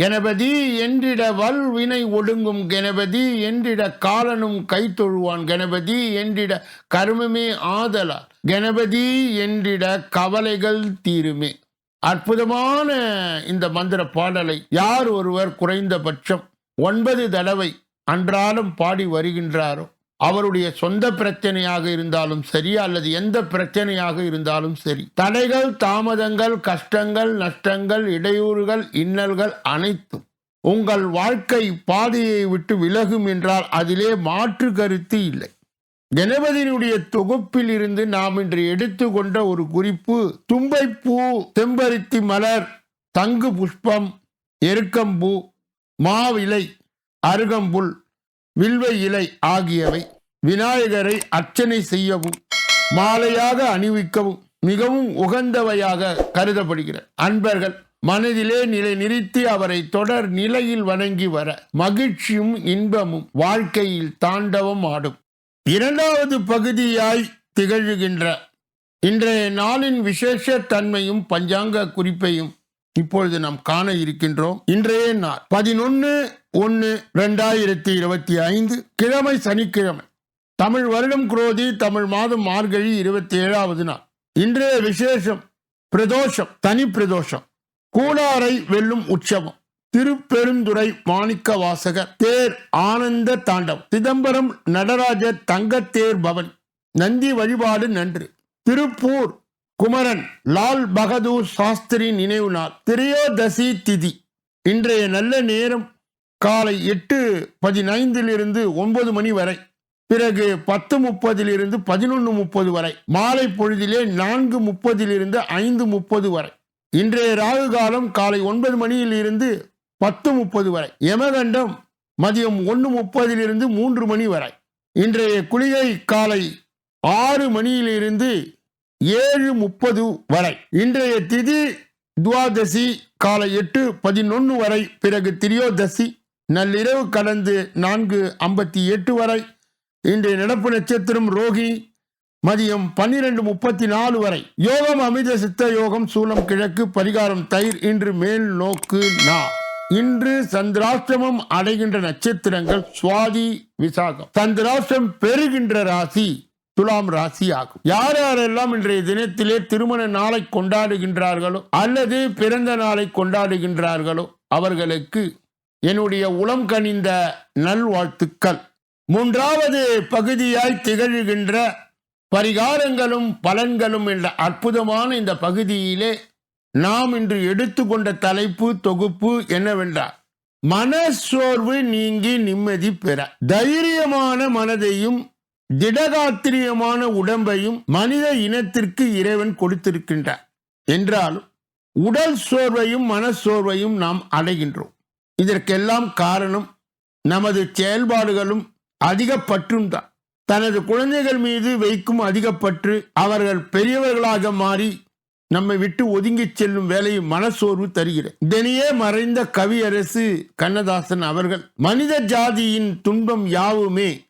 கணபதி என்றிட வல் வினை ஒடுங்கும் கணபதி என்றிட காலனும் கை தொழுவான் கணபதி என்றிட கருமமே ஆதலா கணபதி என்றிட கவலைகள் தீருமே. அற்புதமான இந்த மந்திர பாடலை யார் ஒருவர் குறைந்தபட்சம் ஒன்பது தடவை அன்றாடம் பாடி வருகின்றாரோ அவருடைய சொந்த பிரச்சனையாக இருந்தாலும் சரி அல்லது எந்த பிரச்சனையாக இருந்தாலும் சரி தடைகள் தாமதங்கள் கஷ்டங்கள் நஷ்டங்கள் இடையூறுகள் இன்னல்கள் அனைத்தும் உங்கள் வாழ்க்கை பாதையை விட்டு விலகும் என்றால் அதிலே மாற்று கருத்து இல்லை. கணபதியினுடைய தொகுப்பில் இருந்து நாம் இன்று எடுத்துக்கொண்ட ஒரு குறிப்பு தும்பைப்பூ செம்பருத்தி மலர் தங்கு புஷ்பம் எருக்கம்பூ மாவிலை அருகம்புல் வில்வ இலை ஆகியவை. விநாயகரை அர்ச்சனை செய்யவும் மாலையாக அணிவிக்கவும் மிகவும் உகந்தவையாக கருதப்படுகிற அன்பர்கள் மனதிலே நிலை நிறுத்தி அவரை தொடர் நிலையில் வணங்கி வர மகிழ்ச்சியும் இன்பமும் வாழ்க்கையில் தாண்டவம் ஆடும். இரண்டாவது பகுதியாய் திகழ்கின்ற இன்றைய நாளின் விசேஷ தன்மையும் பஞ்சாங்க குறிப்பையும் இப்பொழுது நாம் காண இருக்கின்றோம். இன்றைய நாள் பதினொன்னு ஒன்னு ரெண்டாயிரத்தி இருபத்தி ஐந்து கிழமை சனிக்கிழமை. தமிழ் வருடம் குரோதி தமிழ் மாதம் மார்கழி இருபத்தி ஏழாவது நாள். இன்றைய விசேஷம் பிரதோஷம் தனி பிரதோஷம். கூடாரை வெல்லும் உற்சவம். திருப்பெருந்துறை மாணிக்க வாசகர் தேர் ஆனந்த தாண்டவம். சிதம்பரம் நடராஜர் தங்கத்தேர் பவன். நந்தி வழிபாடு நன்று. திருப்பூர் குமரன் லால் பகதூர் சாஸ்திரி நினைவு நாள். திரையோதசி திதி. இன்றைய நல்ல நேரம் காலை எட்டு பதினைந்திலிருந்து ஒன்பது மணி வரை. பிறகு பத்து முப்பதிலிருந்து பதினொன்று முப்பது வரை மாலை பொழுதிலே நான்கு முப்பதிலிருந்து ஐந்து முப்பது வரை இன்றைய ராகு காலம் காலை ஒன்பது மணியில் இருந்து பத்து முப்பது வரை யமகண்டம் மதியம் ஒன்று முப்பதிலிருந்து மூன்று மணி வரை இன்றைய குளிகை காலை ஆறு மணியிலிருந்து ஏழு முப்பது வரை இன்றைய திதி துவாதசி காலை எட்டு பதினொன்று வரை பிறகு திரியோதசி நள்ளிரவு கடந்து நான்கு ஐம்பத்தி எட்டு வரை இன்றைய நடப்பு நட்சத்திரம் ரோகி மதியம் பன்னிரண்டு முப்பத்தி நாலு வரை. யோகம் அமித சித்த யோகம் சூலம் கிழக்கு பரிகாரம் தயிர் இன்று மேல் நோக்கு நா. இன்று சந்திராஷ்டிரமம் அடைகின்ற நட்சத்திரங்கள் சுவாதி விசாகம். சந்திராஷ்டிரம் பெறுகின்ற ராசி துலாம் ராசி ஆகும். யார் யாரெல்லாம் இன்றைய தினத்திலே திருமண நாளை கொண்டாடுகின்றார்களோ அல்லது பிறந்த நாளை கொண்டாடுகின்றார்களோ அவர்களுக்கு என்னுடைய உளம் கனிந்த நல்வாழ்த்துக்கள். மூன்றாவது பகுதியாய் திகழ்கின்ற பரிகாரங்களும் பலன்களும் என்ற அற்புதமான இந்த பகுதியிலே நாம் இன்று எடுத்துக்கொண்ட தலைப்பு தொகுப்பு என்னவென்றால் மனசோர்வு நீங்கி நிம்மதி பெற. தைரியமான மனதையும் திடகாத்திரியமான உடம்பையும் மனித இனத்திற்கு இறைவன் கொடுத்திருக்கின்றார். என்றாலும் உடல் சோர்வையும் மனச்சோர்வையும் நாம் அடைகின்றோம். இதற்கெல்லாம் காரணம் நமது செயல்பாடுகளும் அதிக தான் தனது குழந்தைகள் மீது வைக்கும் அதிகப்பற்று அவர்கள் பெரியவர்களாக மாறி நம்மை விட்டு ஒதுங்கிச் செல்லும் வேலையை மனசோர்வு தருகிறது. இதனையே மறைந்த கவியரசு கண்ணதாசன் அவர்கள் மனித ஜாதியின் துன்பம் யாவுமே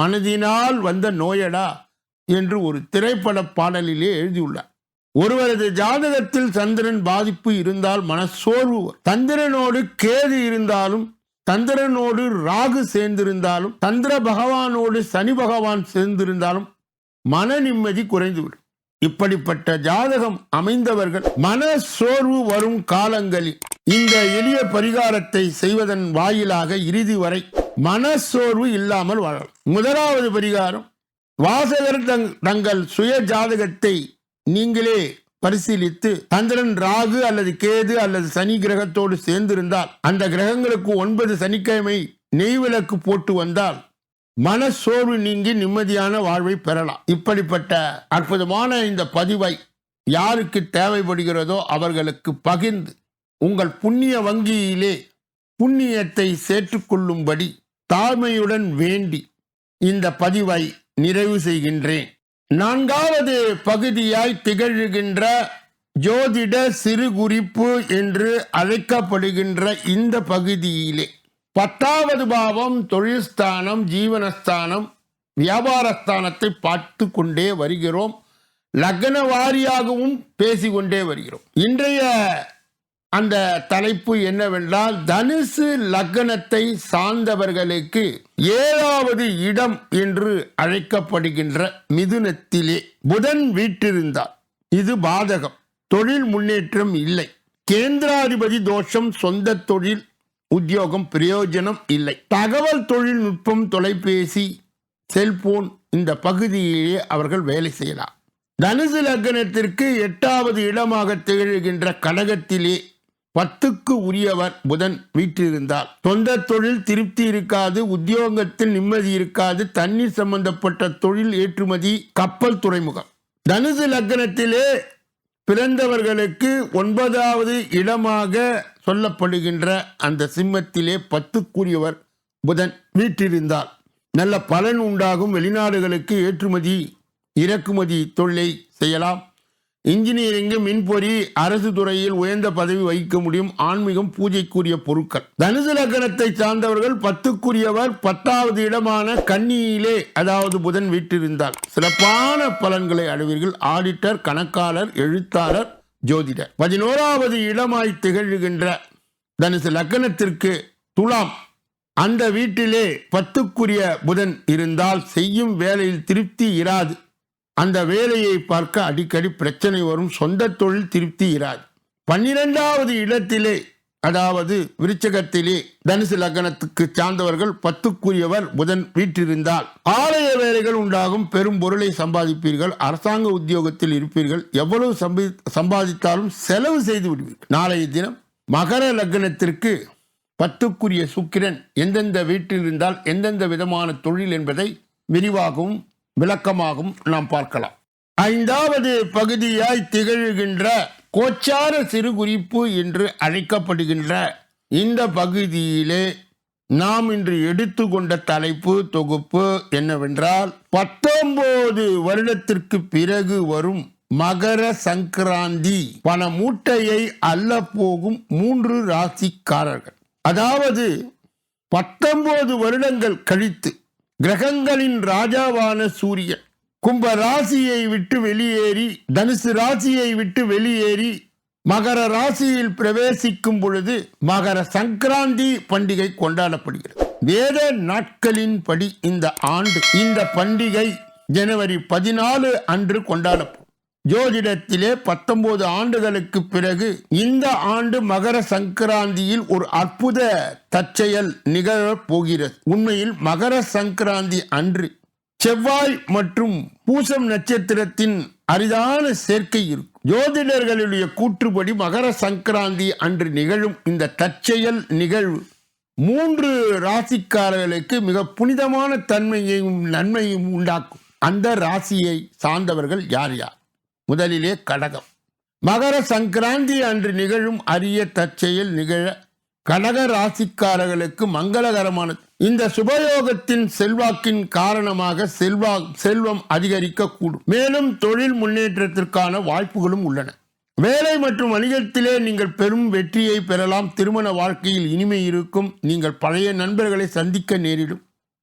மனதினால் வந்த நோயடா என்று ஒரு திரைப்பட பாடலிலே எழுதியுள்ளார். ஒருவரது ஜாதகத்தில் சந்திரன் பாதிப்பு இருந்தால் மனசோர்வு வரும். சந்திரனோடு கேது இருந்தாலும் சந்திரனோடு ராகு சேர்ந்திருந்தாலும் சந்திர பகவானோடு சனி பகவான் சேர்ந்திருந்தாலும் மன நிம்மதி குறைந்துவிடும். இப்படிப்பட்ட ஜாதகம் அமைந்தவர்கள் மன சோர்வு வரும் காலங்களில் இந்த எளிய பரிகாரத்தை செய்வதன் வாயிலாக இறுதி வரை மனசோர்வு இல்லாமல் வாழலாம். முதலாவது பரிகாரம் வாசகர் தங்- தங்கள் சுய ஜாதகத்தை நீங்களே பரிசீலித்து சந்திரன் ராகு அல்லது கேது அல்லது சனி கிரகத்தோடு சேர்ந்திருந்தால் அந்த கிரகங்களுக்கு ஒன்பது சனிக்கிழமை நெய்விளக்கு போட்டு வந்தால் மனசோர்வு நீங்கி நிம்மதியான வாழ்வை பெறலாம். இப்படிப்பட்ட அற்புதமான இந்த பதிவை யாருக்கு தேவைப்படுகிறதோ அவர்களுக்கு பகிர்ந்து உங்கள் புண்ணிய வங்கியிலே புண்ணியத்தை சேர்த்துக்கொள்ளும்படி தாழ்மையுடன் வேண்டி இந்த பதிவை நிறைவு செய்கின்றேன். நான்காவது பகுதியாய் திகழ்கின்ற ஜோதிட சிறு குறிப்பு என்று அழைக்கப்படுகின்ற இந்த பகுதியிலே. பத்தாவது பாவம் தொழில்ஸ்தானம் ஜீவனஸ்தானம் வியாபாரஸ்தானத்தை பார்த்து கொண்டே வருகிறோம். லக்ன வாரியாகவும் பேசிக்கொண்டே வருகிறோம். இன்றைய அந்த தலைப்பு என்னவென்றால் தனுசு லக்னத்தை சார்ந்தவர்களுக்கு ஏழாவது இடம் என்று அழைக்கப்படுகின்ற மிதுனத்திலே புதன் வீட்டிருந்தார் இது பாதகம். தொழில் முன்னேற்றம் இல்லை. கேந்திராதிபதி தோஷம் சொந்த தொழில் உத்தியோகம் பிரயோஜனம் இல்லை. தகவல் தொழில்நுட்பம் தொலைபேசி செல்போன் இந்த பகுதியிலேயே அவர்கள் வேலை செய்யலாம். தனுசு லக்னத்திற்கு எட்டாவது இடமாக திகழ்கின்ற கடகத்திலே பத்துக்கு உரியவர் புதன் வீற்றிருந்தால். சொந்த தொழில் திருப்தி இருக்காது உத்தியோகத்தில் நிம்மதி இருக்காது தண்ணீர் சம்பந்தப்பட்ட தொழில் ஏற்றுமதி கப்பல் துறைமுகம். தனுசு லக்னத்திலே பிறந்தவர்களுக்கு ஒன்பதாவது இடமாக சொல்லப்படுகின்ற அந்த சிம்மத்திலே பத்துக்குரியவர் புதன் வீற்றிருந்தால். நல்ல பலன் உண்டாகும் வெளிநாடுகளுக்கு ஏற்றுமதி இறக்குமதி தொழிலை செய்யலாம். இன்ஜினியரிங் மின்பொறி அரசு துறையில் உயர்ந்த பதவி வகிக்க முடியும் ஆன்மீகம் பூஜைக்குரிய பொருட்கள். தனுசு லக்னத்தை சார்ந்தவர்கள் பத்துக்குரியவர் பத்தாவது இடமான கன்னியிலே அதாவது புதன் வீட்டிருந்தால் சிறப்பான பலன்களை அடைவீர்கள். ஆடிட்டர் கணக்காளர் எழுத்தாளர் ஜோதிடர். பதினோராவது இடமாய் திகழ்கின்ற தனுசு லக்னத்திற்கு துலாம். அந்த வீட்டிலே பத்துக்குரிய புதன் இருந்தால் செய்யும் வேலையில் திருப்தி இராது. அந்த வேலையை பார்க்க அடிக்கடி பிரச்சனை வரும். சொந்த தொழில் திருப்தி இராது. பன்னிரெண்டாவது இடத்திலே அதாவது விருச்சகத்திலே தனுசு லக்னத்துக்கு சார்ந்தவர்கள் பத்துக்குரியவர் புதன் வீற்றிருந்தால் ஆலய வேலைகள் உண்டாகும். பெரும் பொருளை சம்பாதிப்பீர்கள். அரசாங்க உத்தியோகத்தில் இருப்பீர்கள். எவ்வளவு சம்பி சம்பாதித்தாலும் செலவு செய்து விடுவீர்கள். நாளைய தினம் மகர லக்னத்திற்கு பத்துக்குரிய சுக்கிரன் எந்தெந்த வீட்டில் இருந்தால் எந்தெந்த விதமான தொழில் என்பதை விரிவாகவும் விளக்கமாகும் நாம் பார்க்கலாம். ஐந்தாவது பகுதியாய் திகழ்கின்ற கோச்சார சிறு குறிப்பு என்று அழைக்கப்படுகின்ற இந்த பகுதியிலே நாம் இன்று எடுத்துக்கொண்ட தலைப்பு தொகுப்பு என்னவென்றால் பத்தொன்பது வருடத்திற்கு பிறகு வரும் மகர சங்கராந்தி பண மூட்டையை அல்ல போகும் மூன்று ராசிக்காரர்கள். அதாவது பத்தொன்பது வருடங்கள் கழித்து கிரகங்களின் ராஜாவான சூரியன். கும்ப ராசியை விட்டு வெளியேறி தனுசு ராசியை விட்டு வெளியேறி மகர ராசியில் பிரவேசிக்கும் பொழுது மகர சங்கராந்தி பண்டிகை கொண்டாடப்படுகிறது. வேத நாட்களின்படி இந்த ஆண்டு இந்த பண்டிகை ஜனவரி பதினாலு அன்று கொண்டாடப்படும். ஜோதிடத்திலே பத்தொன்பது ஆண்டுகளுக்கு பிறகு இந்த ஆண்டு மகர சங்கராந்தியில் ஒரு அற்புத தற்செயல் நிகழப் போகிறது. உண்மையில் மகர சங்கராந்தி அன்று செவ்வாய் மற்றும் பூசம் நட்சத்திரத்தின் அரிதான சேர்க்கை இருக்கும். ஜோதிடர்களுடைய கூற்றுப்படி மகர சங்கராந்தி அன்று நிகழும் இந்த தற்செயல் நிகழ்வு மூன்று ராசிக்காரர்களுக்கு மிக புனிதமான தன்மையையும் நன்மையும் உண்டாக்கும். அந்த ராசியை சார்ந்தவர்கள் யார் யார்? முதலிலே கடகம். மகர சங்கராந்தி அன்று நிகழும் அரிய தற்செயல் நிகழ கடக ராசிக்காரர்களுக்கு மங்களகரமானது. இந்த சுபயோகத்தின் செல்வாக்கின் காரணமாக செல்வா செல்வம் அதிகரிக்க கூடும் மேலும் தொழில் முன்னேற்றத்திற்கான வாய்ப்புகளும் உள்ளன. வேலை மற்றும் வணிகத்திலே நீங்கள் பெரும் வெற்றியை பெறலாம். திருமண வாழ்க்கையில் இனிமை இருக்கும். நீங்கள் பழைய நண்பர்களை சந்திக்க நேரிடும்.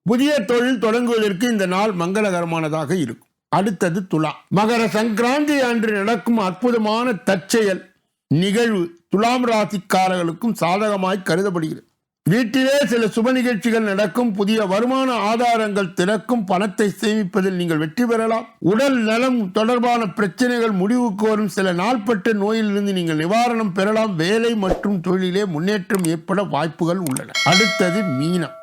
புதிய தொழில் தொடங்குவதற்கு இந்த நாள் மங்களகரமானதாக இருக்கும். அடுத்தது துலா. மகர சங்கராந்தி அன்று நடக்கும் அற்புதமான தற்செயல் நிகழ்வு துலாம் ராசிக்காரர்களுக்கும் சாதகமாய் கருதப்படுகிறது. வீட்டிலே சில சுப நிகழ்ச்சிகள் நடக்கும் புதிய வருமான ஆதாரங்கள் திறக்கும் பணத்தை சேமிப்பதில் நீங்கள் வெற்றி பெறலாம். உடல் நலம் தொடர்பான பிரச்சனைகள் முடிவுக்கு வரும் சில நாள்பட்ட நோயிலிருந்து நீங்கள் நிவாரணம் பெறலாம். வேலை மற்றும் தொழிலே முன்னேற்றம் ஏற்பட வாய்ப்புகள் உள்ளன. அடுத்தது மீனம்.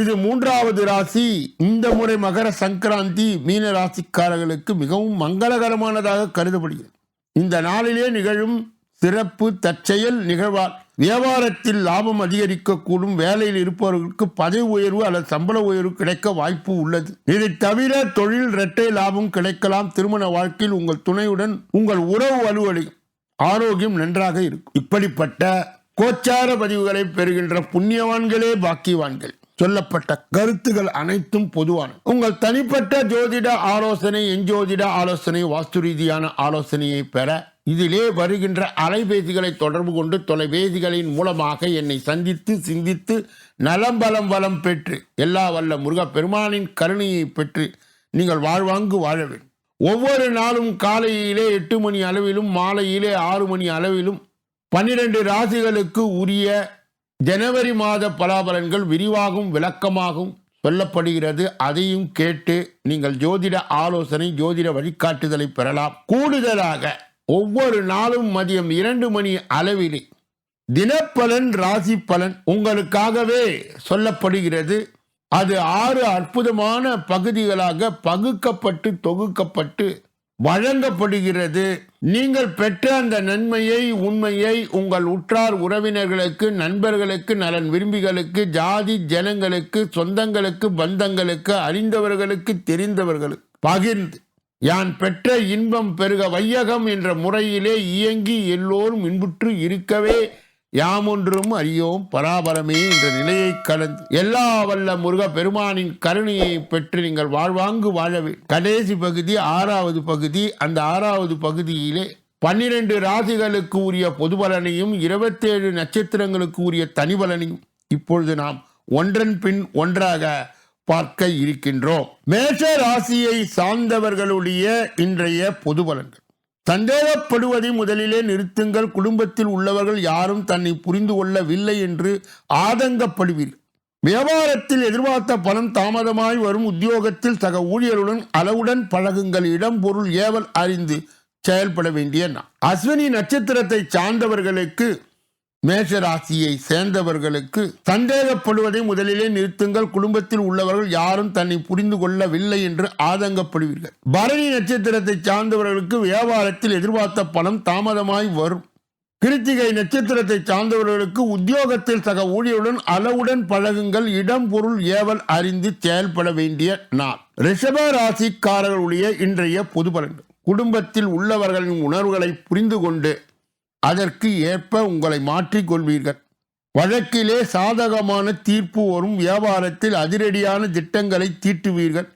இது மூன்றாவது ராசி. இந்த முறை மகர சங்கராந்தி மீன ராசிக்காரர்களுக்கு மிகவும் மங்களகரமானதாக கருதப்படுகிறது. இந்த நாளிலே நிகழும் சிறப்பு தற்செயல் நிகழ்வால் வியாபாரத்தில் லாபம் அதிகரிக்கக்கூடும். வேலையில் இருப்பவர்களுக்கு பதவி உயர்வு அல்லது சம்பள உயர்வு கிடைக்க வாய்ப்பு உள்ளது. இதை தவிர தொழில் இரட்டை லாபம் கிடைக்கலாம். திருமண வாழ்க்கையில் உங்கள் துணையுடன் உங்கள் உறவு வலுவடையும். ஆரோக்கியம் நன்றாக இருக்கும். இப்படிப்பட்ட கோச்சார பதிவுகளை பெறுகின்ற புண்ணியவான்களே பாக்கியவான்கள். சொல்லப்பட்ட கருத்துகள் அனைத்தும் பொதுவான உங்கள் தனிப்பட்ட ஜோதிட ஆலோசனை எஞ்சோதிட ஆலோசனை வாஸ்து ரீதியான ஆலோசனையை பெற இதிலே வருகின்ற அலைபேசிகளை தொடர்பு கொண்டு தொலைபேசிகளின் மூலமாக என்னை சந்தித்து சிந்தித்து நலம் பலம் வளம் பெற்று எல்லா வல்ல முருகப்பெருமானின் கருணையை பெற்று நீங்கள் வாழ்வாங்கு வாழ வேண்டும். ஒவ்வொரு நாளும் காலையிலே எட்டு மணி அளவிலும் மாலையிலே ஆறு மணி அளவிலும் பன்னிரண்டு ராசிகளுக்கு உரிய ஜனவரி மாத பலாபலன்கள் விரிவாகவும் விளக்கமாகவும் சொல்லப்படுகிறது. அதையும் கேட்டு நீங்கள் ஜோதிட ஆலோசனை ஜோதிட வழிகாட்டுதலை பெறலாம். கூடுதலாக ஒவ்வொரு நாளும் மதியம் இரண்டு மணி அளவிலே தினப்பலன் ராசி பலன் உங்களுக்காகவே சொல்லப்படுகிறது. அது ஆறு அற்புதமான பகுதிகளாக பகுக்கப்பட்டு தொகுக்கப்பட்டு வழங்கப்படுகிறது. நீங்கள் பெற்ற அந்த நன்மையை உண்மையை உங்கள் உற்றார் உறவினர்களுக்கு நண்பர்களுக்கு நலன் விரும்பிகளுக்கு ஜாதி ஜனங்களுக்கு சொந்தங்களுக்கு பந்தங்களுக்கு அறிந்தவர்களுக்கு தெரிந்தவர்களுக்கு பகிர்ந்து யான் பெற்ற இன்பம் பெருக வையகம் என்ற முறையிலே இயங்கி எல்லோரும் இன்புற்று இருக்கவே யாமொன்றும் அறியோம் பராபரமே என்ற நிலையை கலந்து எல்லா வல்ல முருக பெருமானின் கருணையை பெற்று நீங்கள் வாழ்வாங்கு வாழவே கடைசி பகுதி ஆறாவது பகுதி அந்த ஆறாவது பகுதியிலே பன்னிரண்டு ராசிகளுக்கு உரிய பொது பலனையும் இருபத்தேழு நட்சத்திரங்களுக்கு உரிய தனி பலனையும் இப்பொழுது நாம் ஒன்றன் பின் ஒன்றாக பார்க்க இருக்கின்றோம். மேஷ ராசியை சார்ந்தவர்களுடைய இன்றைய பொது பலன்கள். சந்தேகப்படுவதை முதலிலே நிறுத்துங்கள். குடும்பத்தில் உள்ளவர்கள் யாரும் தன்னை புரிந்து கொள்ளவில்லை என்று ஆதங்கப்படுவீர்கள் வியாபாரத்தில் எதிர்பார்த்த பணம் தாமதமாய் வரும். உத்தியோகத்தில் சக ஊழியருடன் அளவுடன் பழகுங்கள். இடம் பொருள் ஏவல் அறிந்து செயல்பட வேண்டிய அஸ்வினி நட்சத்திரத்தை சார்ந்தவர்களுக்கு மேஷராசியை சேர்ந்தவர்களுக்கு சந்தேகப்படுவதை முதலிலே நிறுத்துங்கள். குடும்பத்தில் உள்ளவர்கள் யாரும் தன்னை புரிந்து கொள்ளவில்லை என்று ஆதங்கப்படுவீர்கள். பரணி நட்சத்திரத்தை சார்ந்தவர்களுக்கு வியாபாரத்தில் எதிர்பார்த்த பணம் தாமதமாய் வரும். கிருத்திகை நட்சத்திரத்தை சார்ந்தவர்களுக்கு உத்தியோகத்தில் சக ஊழியருடன் அளவுடன் பழகுங்கள். இடம் பொருள் ஏவல் அறிந்து செயல்பட வேண்டிய நாள். ரிஷப ராசிக்காரர்களுடைய இன்றைய பொது பலன்கள். குடும்பத்தில் உள்ளவர்களின் உணர்வுகளை புரிந்து கொண்டு அதற்கு ஏற்ப உங்களை மாற்றிக்கொள்வீர்கள் வழக்கிலே சாதகமான தீர்ப்பு வரும் வியாபாரத்தில் அதிரடியான திட்டங்களை தீட்டுவீர்கள்.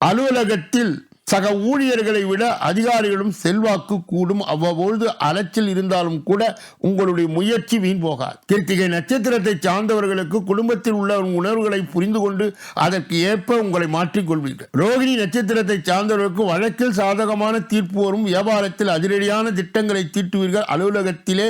அலுவலகத்தில் சக ஊழியர்களை விட அதிகாரிகளும் செல்வாக்கு கூடும். அவ்வப்பொழுது அலைச்சல் இருந்தாலும் கூட உங்களுடைய முயற்சி வீண் போகாது. கிருத்திகை நட்சத்திரத்தை சார்ந்தவர்களுக்கு குடும்பத்தில் உள்ள உணர்வுகளை புரிந்து கொண்டு அதற்கு ஏற்ப உங்களை மாற்றிக்கொள்வீர்கள் ரோகிணி நட்சத்திரத்தை சார்ந்தவர்களுக்கு வழக்கில் சாதகமான தீர்ப்பு வரும். வியாபாரத்தில் அதிரடியான திட்டங்களை தீட்டுவீர்கள். அலுவலகத்திலே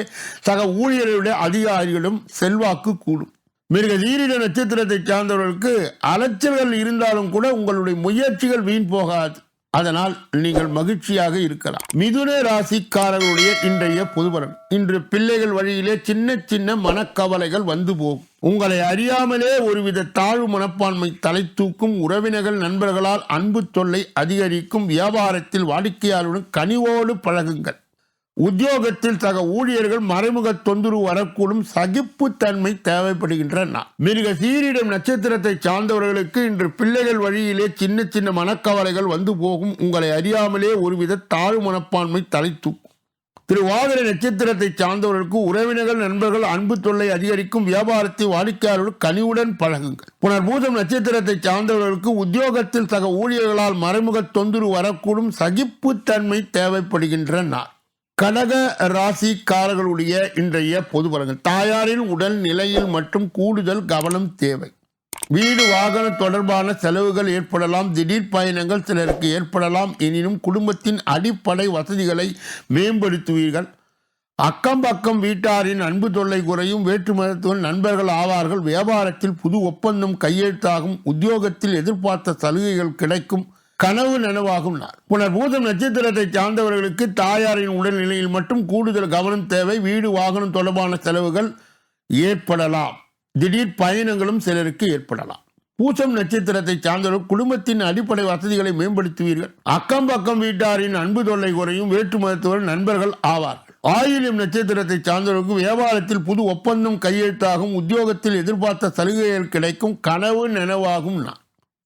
சக ஊழியர்களுடைய அதிகாரிகளும் செல்வாக்கு கூடும். மிருக தீரிட நட்சத்திரத்தை சார்ந்தவர்களுக்கு அலைச்சல்கள் இருந்தாலும் கூட உங்களுடைய முயற்சிகள் வீண் போகாது. அதனால் நீங்கள் மகிழ்ச்சியாக இருக்கலாம். மிதுன ராசிக்காரர்களுடைய இன்றைய பொதுபலன். இன்று பிள்ளைகள் வழியிலே சின்ன சின்ன மனக்கவலைகள் வந்து போகும். உங்களை அறியாமலே ஒருவித தாழ்வு மனப்பான்மை தலை தூக்கும் உறவினர்கள் நண்பர்களால் அன்பு தொல்லை அதிகரிக்கும். வியாபாரத்தில் வாடிக்கையாளருடன் கனிவோடு பழகுங்கள். உத்தியோகத்தில் சக ஊழியர்கள் மறைமுக தொந்தரவு வரக்கூடும் சகிப்புத்தன்மை தேவைப்படுகின்றன. மிருக சீரிடம் நட்சத்திரத்தை சார்ந்தவர்களுக்கு இன்று பிள்ளைகள் வழியிலே சின்ன சின்ன மனக்கவலைகள் வந்து போகும். உங்களை அறியாமலே ஒருவித தாழ்வு மனப்பான்மை தலை தூக்கும் திருவாதிரை நட்சத்திரத்தை சார்ந்தவர்களுக்கு உறவினர்கள் நண்பர்கள் அன்பு தொல்லை அதிகரிக்கும் வியாபாரத்தை வாடிக்கையாளர்கள் கனிவுடன் பழகுங்கள். புனர்பூதம் நட்சத்திரத்தை சார்ந்தவர்களுக்கு உத்தியோகத்தில் சக ஊழியர்களால் மறைமுக தொந்தரவு வரக்கூடும். சகிப்புத்தன்மை தேவைப்படுகின்ற நாள் கடக ராசிக்காரர்களுடைய இன்றைய பொது பலன்கள். தாயாரின் உடல் நிலையில் மற்றும் கூடுதல் கவனம் தேவை. வீடு வாகன தொடர்பான செலவுகள் ஏற்படலாம் திடீர் பயணங்கள் சிலருக்கு ஏற்படலாம் எனினும் குடும்பத்தின் அடிப்படை வசதிகளை மேம்படுத்துவீர்கள். அக்கம் பக்கம் வீட்டாரின் அன்பு தொல்லை குறையும் வேற்று மதத்துவன் நண்பர்கள் ஆவார்கள் வியாபாரத்தில் புது ஒப்பந்தம் கையெழுத்தாகும் உத்தியோகத்தில் எதிர்பார்த்த சலுகைகள் கிடைக்கும் கனவு நனவாகும் நாள். புனர்பூதம் நட்சத்திரத்தை சார்ந்தவர்களுக்கு தாயாரின் உடல்நிலையில் மட்டும் கூடுதல் கவனம் தேவை. வீடு வாகனம் தொடர்பான செலவுகள் ஏற்படலாம். திடீர் பயணங்களும் சிலருக்கு ஏற்படலாம். பூசம் நட்சத்திரத்தை சார்ந்தவர்கள் குடும்பத்தின் அடிப்படை வசதிகளை மேம்படுத்துவீர்கள். அக்கம் பக்கம் வீட்டாரின் அன்பு தொல்லை குறையும். வேற்று மதத்தவர் நண்பர்கள் ஆவார்கள். ஆயிலம் நட்சத்திரத்தை சார்ந்தவர்களுக்கு வியாபாரத்தில் புது ஒப்பந்தம் கையெழுத்தாகும். உத்தியோகத்தில் எதிர்பார்த்த சலுகைகள் கிடைக்கும். கனவு நனவாகும் நான்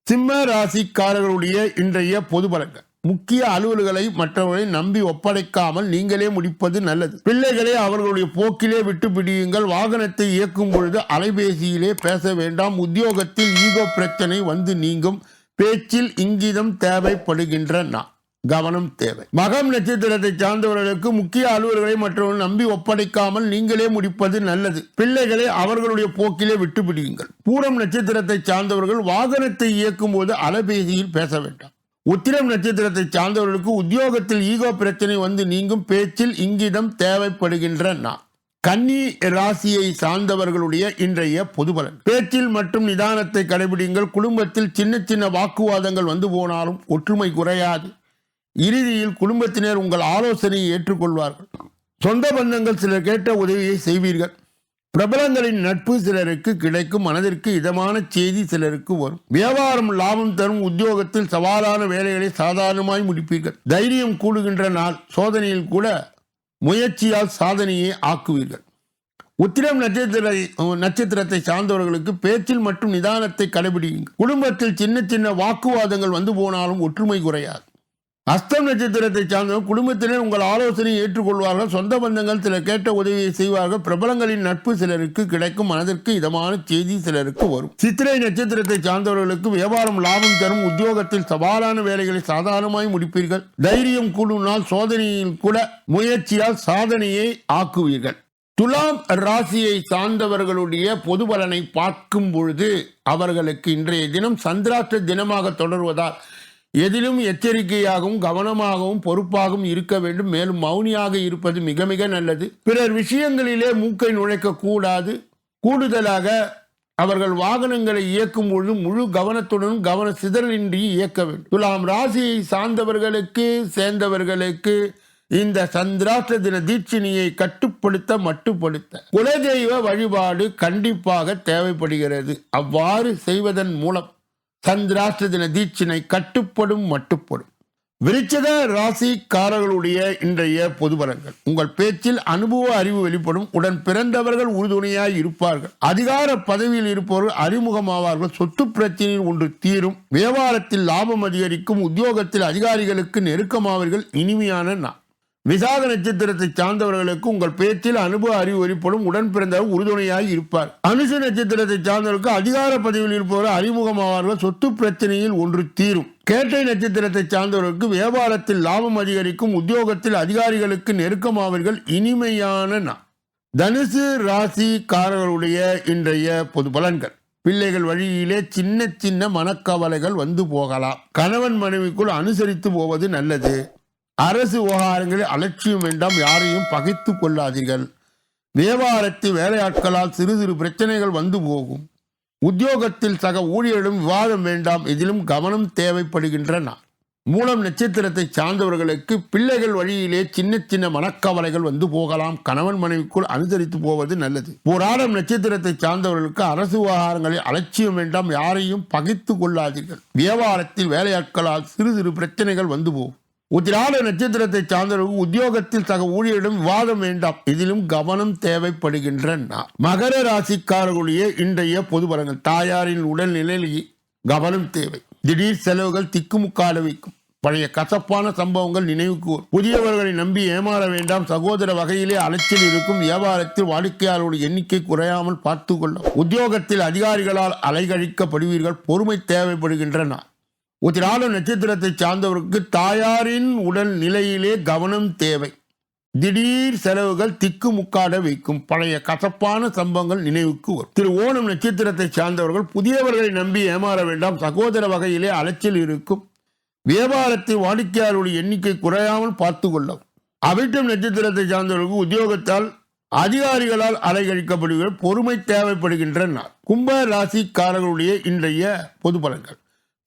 சிம்ம ராசிக்காரர்களுடைய இன்றைய பொது பலன்கள். முக்கிய அலுவல்களை மற்றவர்களை நம்பி ஒப்படைக்காமல் நீங்களே முடிப்பது நல்லது. பிள்ளைகளை அவர்களுடைய போக்கிலே விட்டு பிடியுங்கள். வாகனத்தை இயக்கும் பொழுது அலைபேசியிலே பேச வேண்டாம். உத்தியோகத்தில் ஈகோ பிரச்சனை வந்து நீங்கும். பேச்சில் இங்கிதம் தேவைப்படுகின்ற நான் கவனம் தேவை. மகம் நட்சத்திரத்தை சார்ந்தவர்களுக்கு முக்கிய அலுவல்களை மற்றவர்கள் நம்பி ஒப்படைக்காமல் நீங்களே முடிப்பது நல்லது. பிள்ளைகளை அவர்களுடைய போக்கிலே விட்டு பூரம் நட்சத்திரத்தை சார்ந்தவர்கள் வாகனத்தை இயக்கும் போது அலைபேசியில் பேச வேண்டாம். உத்திரம் நட்சத்திரத்தை சார்ந்தவர்களுக்கு உத்தியோகத்தில் ஈகோ பிரச்சனை வந்து நீங்கும் பேச்சில் இங்கிதம் தேவைப்படுகின்ற நான் கன்னி ராசியை சார்ந்தவர்களுடைய இன்றைய பொதுபலன் பேச்சில் மற்றும் நிதானத்தை கடைபிடிங்கள். குடும்பத்தில் சின்ன சின்ன வாக்குவாதங்கள் வந்து போனாலும் ஒற்றுமை குறையாது. இறுதியில் குடும்பத்தினர் உங்கள் ஆலோசனையை ஏற்றுக்கொள்வார்கள். சொந்த பந்தங்கள் சிலர் கேட்ட உதவியை செய்வீர்கள். பிரபலங்களின் நட்பு சிலருக்கு கிடைக்கும் மனதிற்கு இதமான செய்தி சிலருக்கு வரும். வியாபாரம் லாபம் தரும் உத்தியோகத்தில் சவாலான வேலைகளை சாதாரணமாய் முடிப்பீர்கள். தைரியம் கூடுகின்ற நாள் சோதனையில் கூட முயற்சியால் சாதனையை ஆக்குவீர்கள். உத்திரம் நட்சத்திர நட்சத்திரத்தை சார்ந்தவர்களுக்கு பேச்சில் மற்றும் நிதானத்தை கடைபிடிங்க குடும்பத்தில் சின்ன சின்ன வாக்குவாதங்கள் வந்து போனாலும் ஒற்றுமை குறையாது. அஸ்தம் நட்சத்திரத்தை சார்ந்தவர் குடும்பத்தினர் உங்கள் ஆலோசனையை ஏற்றுக்கொள்வார்கள். சொந்த பந்தங்கள் சிலர் கேட்ட உதவியை செய்வார்கள். பிரபலங்களின் நட்பு சிலருக்கு கிடைக்கும். மனதிற்கு இதமான செய்தி சிலருக்கு வரும். சித்திரை நட்சத்திரத்தை சார்ந்தவர்களுக்கு வியாபாரம் லாபம் தரும். உத்தியோகத்தில் சவாலான வேலைகளை சாதாரணமாய் முடிப்பீர்கள். தைரியம் கூடுனால் சோதனையில் கூட முயற்சியால் சாதனையை ஆக்குவீர்கள். துலாம் ராசியை சார்ந்தவர்களுடைய பொது பலனை பார்க்கும் பொழுது அவர்களுக்கு இன்றைய தினம் சந்திராஷ்ட தினமாக தொடர்வதால் எதிலும் எச்சரிக்கையாகவும் கவனமாகவும் பொறுப்பாகவும் இருக்க வேண்டும். மேலும் மௌனியாக இருப்பது மிக மிக நல்லது. பிறர் விஷயங்களிலே மூக்கை நுழைக்க கூடாது. கூடுதலாக அவர்கள் வாகனங்களை இயக்கும் பொழுது முழு கவனத்துடன் கவன சிதறலின்றி இயக்க வேண்டும். துலாம் ராசியை சார்ந்தவர்களுக்கு சேர்ந்தவர்களுக்கு இந்த சந்திராஷ்ட தின தீட்சிணியை கட்டுப்படுத்த மட்டுப்படுத்த. குலதெய்வ வழிபாடு கண்டிப்பாக தேவைப்படுகிறது. அவ்வாறு செய்வதன் மூலம் சந்திராஷ்ட தின தீட்சினை கட்டுப்படும் மட்டுப்படும். விருச்சத ராசிக்காரர்களுடைய இன்றைய பொதுபலங்கள் உங்கள் பேச்சில் அனுபவ அறிவு வெளிப்படும். உடன் பிறந்தவர்கள் உறுதுணையாய் இருப்பார்கள். அதிகார பதவியில் இருப்பவர்கள் அறிமுகமாவார்கள். சொத்து பிரச்சனையில் ஒன்று தீரும். வியாபாரத்தில் லாபம் அதிகரிக்கும். உத்தியோகத்தில் அதிகாரிகளுக்கு நெருக்கமாவர்கள். இனிமையான நாள். விசாக நட்சத்திரத்தை சார்ந்தவர்களுக்கு உங்கள் பேச்சில் அனுபவ அறிவு வெளிப்படும் உடன் பிறந்தவர் உறுதுணையாக இருப்பார். அனுசு நட்சத்திரத்தை சார்ந்தவர்களுக்கு அதிகார பதவியில் இருப்பவர் அறிமுகமாவார்கள் சொத்து பிரச்சனையில் ஒன்று தீரும். கேட்டை நட்சத்திரத்தை சார்ந்தவர்களுக்கு வியாபாரத்தில் லாபம் அதிகரிக்கும் உத்தியோகத்தில் அதிகாரிகளுக்கு நெருக்கமாவீர்கள் இனிமையான தனுசு ராசிக்காரர்களுடைய இன்றைய பொது பலன்கள். பிள்ளைகள் வழியிலே சின்ன சின்ன மனக்கவலைகள் வந்து போகலாம். கணவன் மனைவிக்குள் அனுசரித்து போவது நல்லது. அரசு விவகாரங்களில் அலட்சியம் வேண்டாம் யாரையும் பகைத்து கொள்ளாதீர்கள். வியாபாரத்தில் வேலையாட்களால் சிறு சிறு பிரச்சனைகள் வந்து போகும். உத்தியோகத்தில் சக ஊழியரிடம் விவாதம் வேண்டாம் இதிலும் கவனம் தேவைப்படுகின்றன. மூலம் நட்சத்திரத்தை சார்ந்தவர்களுக்கு பிள்ளைகள் வழியிலே சின்ன சின்ன மனக்கவலைகள் வந்து போகலாம். கணவன் மனைவிக்குள் அனுசரித்து போவது நல்லது. போராடம் நட்சத்திரத்தை சார்ந்தவர்களுக்கு அரசு விவகாரங்களில் அலட்சியம் வேண்டாம் யாரையும் பகைத்து கொள்ளாதீர்கள். வியாபாரத்தில் வேலையாட்களால் சிறு சிறு பிரச்சனைகள் வந்து போகும். உத்திராட நட்சத்திரத்தை சார்ந்தவர்கள் உத்தியோகத்தில் சக ஊழியரிடம் விவாதம் வேண்டாம். இதிலும் கவனம் தேவைப்படுகின்ற மகர ராசிக்காரர்களுடைய இன்றைய பொது பலன்கள். தாயாரின் உடல்நிலையில் கவனம் தேவை. திடீர் செலவுகள் திக்குமுக்கால வைக்கும். பழைய கசப்பான சம்பவங்கள் நினைவுக்கு புதியவர்களை நம்பி ஏமாற வேண்டாம். சகோதர வகையிலே அலைச்சல் இருக்கும் வியாபாரத்தில் வாடிக்கையாளருடைய எண்ணிக்கை குறையாமல் பார்த்து கொள்ளும் உத்தியோகத்தில் அதிகாரிகளால் அலைகழிக்கப்படுவீர்கள். பொறுமை தேவைப்படுகின்றன. உத்திராட நட்சத்திரத்தை சார்ந்தவருக்கு தாயாரின் உடல் நிலையிலே கவனம் தேவை. திடீர் செலவுகள் திக்கு முக்காட வைக்கும். பழைய கசப்பான சம்பவங்கள் நினைவுக்கு வரும். திரு ஓணம் நட்சத்திரத்தை சார்ந்தவர்கள் புதியவர்களை நம்பி ஏமாற வேண்டாம். சகோதர வகையிலே அலைச்சல் இருக்கும். வியாபாரத்தில் வாடிக்கையாளருடைய எண்ணிக்கை குறையாமல் பார்த்து கொள்ளும் அவிட்டம் நட்சத்திரத்தை சார்ந்தவர்களுக்கு உத்தியோகத்தால் அதிகாரிகளால் அலைகழிக்கப்படுகிற பொறுமை தேவைப்படுகின்ற நாள் கும்ப ராசிக்காரர்களுடைய இன்றைய பொது பலன்கள்.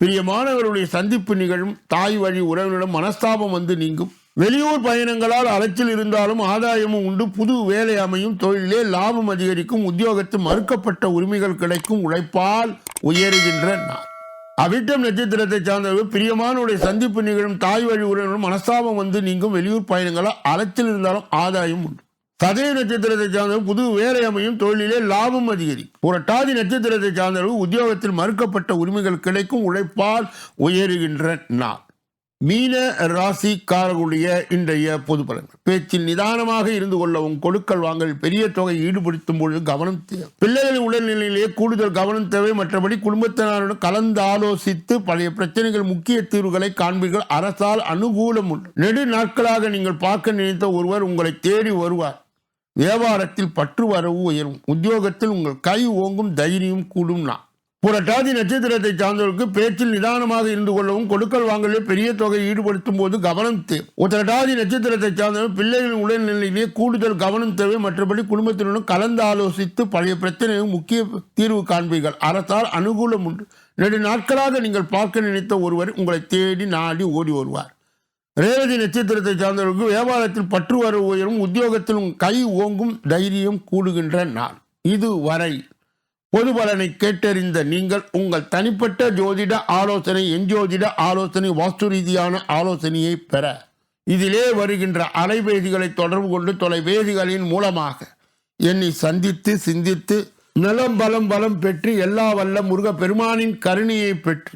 பிரியமானவர்களுடைய சந்திப்பு நிகழும் தாய் வழி உறவினரிடம் மனஸ்தாபம் வந்து நீங்கும். வெளியூர் பயணங்களால் அலைச்சல் இருந்தாலும் ஆதாயமும் உண்டு. புது வேலை அமையும் தொழிலே லாபம் அதிகரிக்கும் உத்தியோகத்தில் மறுக்கப்பட்ட உரிமைகள் கிடைக்கும் உழைப்பால் உயருகின்ற நாள். அவிட்டம் நட்சத்திரத்தை சார்ந்தவர்கள் பிரியமானுடைய சந்திப்பு நிகழும் தாய் வழி உறவினரும் மனஸ்தாபம் வந்து நீங்கும். வெளியூர் பயணங்களால் அலைச்சல் இருந்தாலும் ஆதாயம் உண்டு. சதய நட்சத்திரத்தை சார்ந்தவர் புது வேலை அமையும் தொழிலிலே லாபம் அதிகரிக்கும் புரட்டாதி நட்சத்திரத்தை சார்ந்தவர்கள் உத்தியோகத்தில் மறுக்கப்பட்ட உரிமைகள் கிடைக்கும் உழைப்பால் உயருகின்ற நாள். மீன ராசிக்காரர்களுடைய இன்றைய பொது பலன்கள். பேச்சில் நிதானமாக இருந்து கொள்ளவும் கொடுக்கல் வாங்கல் பெரிய தொகை ஈடுபடுத்தும் பொழுது கவனம் தேவை. பிள்ளைகளின் உடல்நிலையிலே கூடுதல் கவனம் தேவை. மற்றபடி குடும்பத்தினருடன் கலந்து ஆலோசித்து பழைய பிரச்சனைகள் முக்கிய தீர்வுகளை காண்பீர்கள். அரசால் அனுகூலம் உண்டு. நெடு நாட்களாக நீங்கள் பார்க்க நினைத்த ஒருவர் உங்களை தேடி வருவார். வியாபாரத்தில் பற்று வரவு உயரும். உத்தியோகத்தில் உங்கள் கை ஓங்கும் தைரியம் கூடும் நான் புரட்டாதி நட்சத்திரத்தை சார்ந்தவர்களுக்கு பேச்சில் நிதானமாக இருந்து கொள்ளவும் கொடுக்கல் வாங்கலில் பெரிய தொகை ஈடுபடுத்தும் போது கவனம் தேவை உத்திரட்டாதி நட்சத்திரத்தை சார்ந்தவர்கள் பிள்ளைகளின் உடல்நிலையிலே கூடுதல் கவனம் தேவை. மற்றபடி குடும்பத்தினரும் கலந்து ஆலோசித்து பழைய பிரச்சனையும் முக்கிய தீர்வு காண்பீர்கள். அரசால் அனுகூலம் உண்டு. நெடு நாட்களாக நீங்கள் பார்க்க நினைத்த ஒருவர் உங்களை தேடி நாடி ஓடி வருவார். ரேவதி நட்சத்திரத்தை சார்ந்தவர்களுக்கு வியாபாரத்தில் பற்று வர உயரும் உத்தியோகத்திலும் கை ஓங்கும் தைரியம் கூடுகின்ற நாள். இதுவரை பொது பலனை கேட்டறிந்த நீங்கள் உங்கள் தனிப்பட்ட ஜோதிட ஆலோசனை எஞ்சோதிட ஆலோசனை வாஸ்து ரீதியான ஆலோசனையை பெற. இதிலே வருகின்ற அலைபேசிகளை தொடர்பு கொண்டு தொலைபேசிகளின் மூலமாக என்னை சந்தித்து சிந்தித்து நலம் பலம் பலம் பெற்று எல்லா வல்ல முருக பெருமானின் கருணையை பெற்று